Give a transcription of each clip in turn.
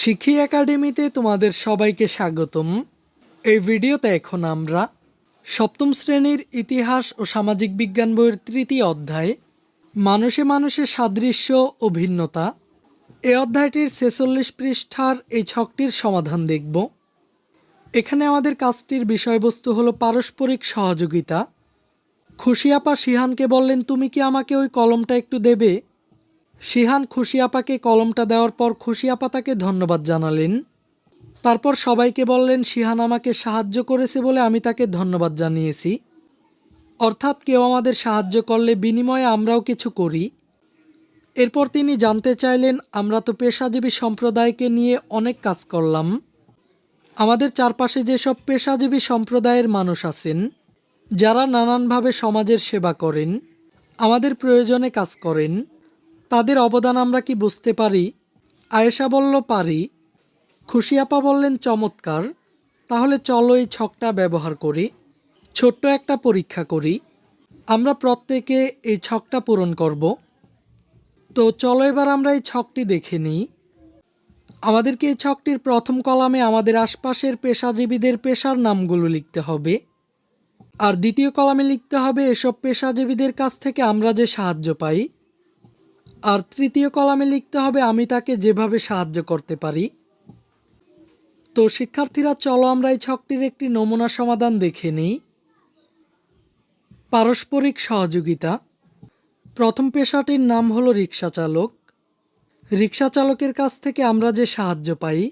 শিখি একাডেমিতে তোমাদের সবাইকে স্বাগতম। এই ভিডিওতে এখন আমরা সপ্তম শ্রেণির ইতিহাস ও সামাজিক বিজ্ঞান বইয়ের তৃতীয় অধ্যায়, মানুষে মানুষের সাদৃশ্য ও ভিন্নতা। এই অধ্যায়টির ছেচল্লিশ পৃষ্ঠার এই ছকটির সমাধান দেখব। এখানে আমাদের কাজটির বিষয়বস্তু হলো পারস্পরিক সহযোগিতা। খুশিয়াপা আপা শিহানকে বললেন, তুমি কি আমাকে ওই কলমটা একটু দেবে? শিহান খুশি আপাকে কলমটা দেওয়ার পর খুশি আপা তাকে ধন্যবাদ জানালেন। তারপর সবাইকে বললেন, শিহান আমাকে সাহায্য করেছে বলে আমি তাকে ধন্যবাদ জানিয়েছি। অর্থাৎ কেউ আমাদের সাহায্য করলে বিনিময়ে আমরাও কিছু করি। এরপর তিনি জানতে চাইলেন, আমরা তো পেশাজীবী সম্প্রদায়কে নিয়ে অনেক কাজ করলাম। আমাদের চারপাশে যেসব পেশাজীবী সম্প্রদায়ের মানুষ আছেন, যারা নানানভাবে সমাজের সেবা করেন, আমাদের প্রয়োজনে কাজ করেন তাদের অবদান আমরা কি বুঝতে পারি? আয়েশা বলল, পারি। খুশি আপা বললেন, চমৎকার। তাহলে চলো এই ছকটা ব্যবহার করি। ছোট্ট একটা পরীক্ষা করি। আমরা প্রত্যেকে এই ছকটা পূরণ করব। তো চলো এবার আমরা এই ছকটি দেখে নিই। আমাদেরকে এই ছকটির প্রথম কলামে আমাদের আশপাশের পেশাজীবীদের পেশার নামগুলো লিখতে হবে? আর দ্বিতীয় কলামে লিখতে হবে, এসব পেশাজীবীদের কাছ থেকে আমরা যে সাহায্য পাই আর তৃতীয় কলামে লিখতে হবে, আমি তাকে যেভাবে সাহায্য করতে পারি। তো শিক্ষার্থীরা, চলো আমরা এই ছকটির একটি নমুনা সমাধান দেখে নিই। পারস্পরিক সহযোগিতা। প্রথম পেশাটির নাম হলো রিক্সা চালক। রিক্সা চালকের কাছ থেকে আমরা যে সাহায্য পাই,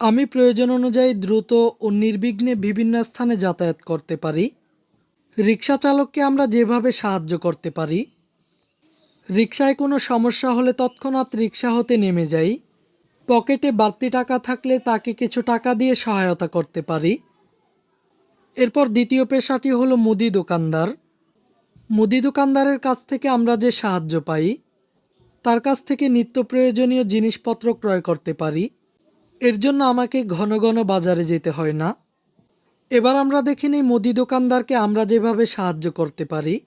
আমি প্রয়োজন অনুযায়ী দ্রুত ও নির্বিঘ্নে বিভিন্ন স্থানে যাতায়াত করতে পারি। রিক্সা চালককে আমরা যেভাবে সাহায্য করতে পারি রিক্সায় কোনো সমস্যা হলে তৎক্ষণাৎ রিক্সা হতে নেমে যাই। পকেটে বাড়তি টাকা থাকলে তাকে কিছু টাকা দিয়ে সহায়তা করতে পারি। এরপর দ্বিতীয় পেশাটি হলো মুদি দোকানদার। মুদি দোকানদারের কাছ থেকে আমরা যে সাহায্য পাই, তার কাছ থেকে নিত্য প্রয়োজনীয় জিনিসপত্র ক্রয় করতে পারি। এর জন্য আমাকে ঘন ঘন বাজারে যেতে হয় না। এবার আমরা দেখে নিই মুদি দোকানদারকে আমরা যেভাবে সাহায্য করতে পারি।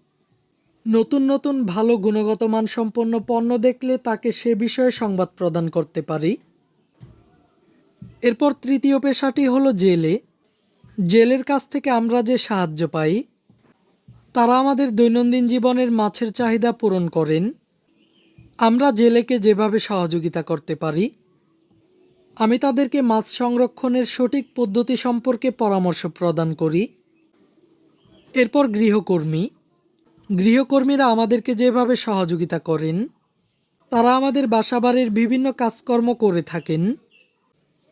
নতুন নতুন ভালো গুণগত মান সম্পন্ন পণ্য দেখলে তাকে সে বিষয়ে সংবাদ প্রদান করতে পারি? এরপর তৃতীয় পেশাটি হলো জেলে। জেলের কাছ থেকে আমরা যে সাহায্য পাই, তারা আমাদের দৈনন্দিন জীবনের মাছের চাহিদা পূরণ করেন। আমরা জেলেকে যেভাবে সহযোগিতা করতে পারি, আমি তাদেরকে মাছ সংরক্ষণের সঠিক পদ্ধতি সম্পর্কে পরামর্শ প্রদান করি। এরপর গৃহকর্মী। গৃহকর্মীরা আমাদেরকে যেভাবে সহযোগিতা করেন, তারা আমাদের বাসাবাড়ির বিভিন্ন কাজকর্ম করে থাকেন।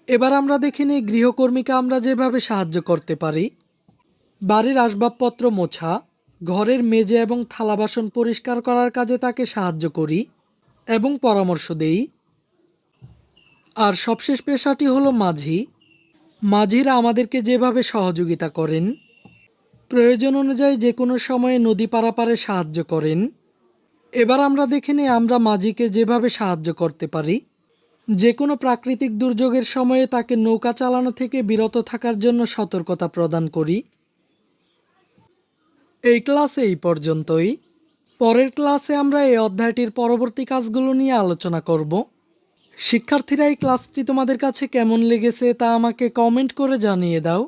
এবার আমরা দেখে নিই গৃহকর্মীকে আমরা যেভাবে সাহায্য করতে পারি। বাড়ির আসবাবপত্র মোছা, ঘরের মেজে এবং থালা বাসন পরিষ্কার করার কাজে তাকে সাহায্য করি এবং পরামর্শ দেই। আর সবশেষ পেশাটি হলো মাঝি। মাঝিরা আমাদেরকে যেভাবে সহযোগিতা করেন প্রয়োজন অনুযায়ী যে কোনো সময়ে নদী পারাপারে সাহায্য করেন। এবার আমরা দেখে নিই আমরা মাঝিকে যেভাবে সাহায্য করতে পারি। যে কোনো প্রাকৃতিক দুর্যোগের সময়ে তাকে নৌকা চালানো থেকে বিরত থাকার জন্য সতর্কতা প্রদান করি। এই ক্লাসে এই পর্যন্তই। পরের ক্লাসে আমরা এই অধ্যায়টির পরবর্তী কাজগুলো নিয়ে আলোচনা করব। শিক্ষার্থীরা, এই ক্লাসটি তোমাদের কাছে কেমন লেগেছে তা আমাকে কমেন্ট করে জানিয়ে দাও।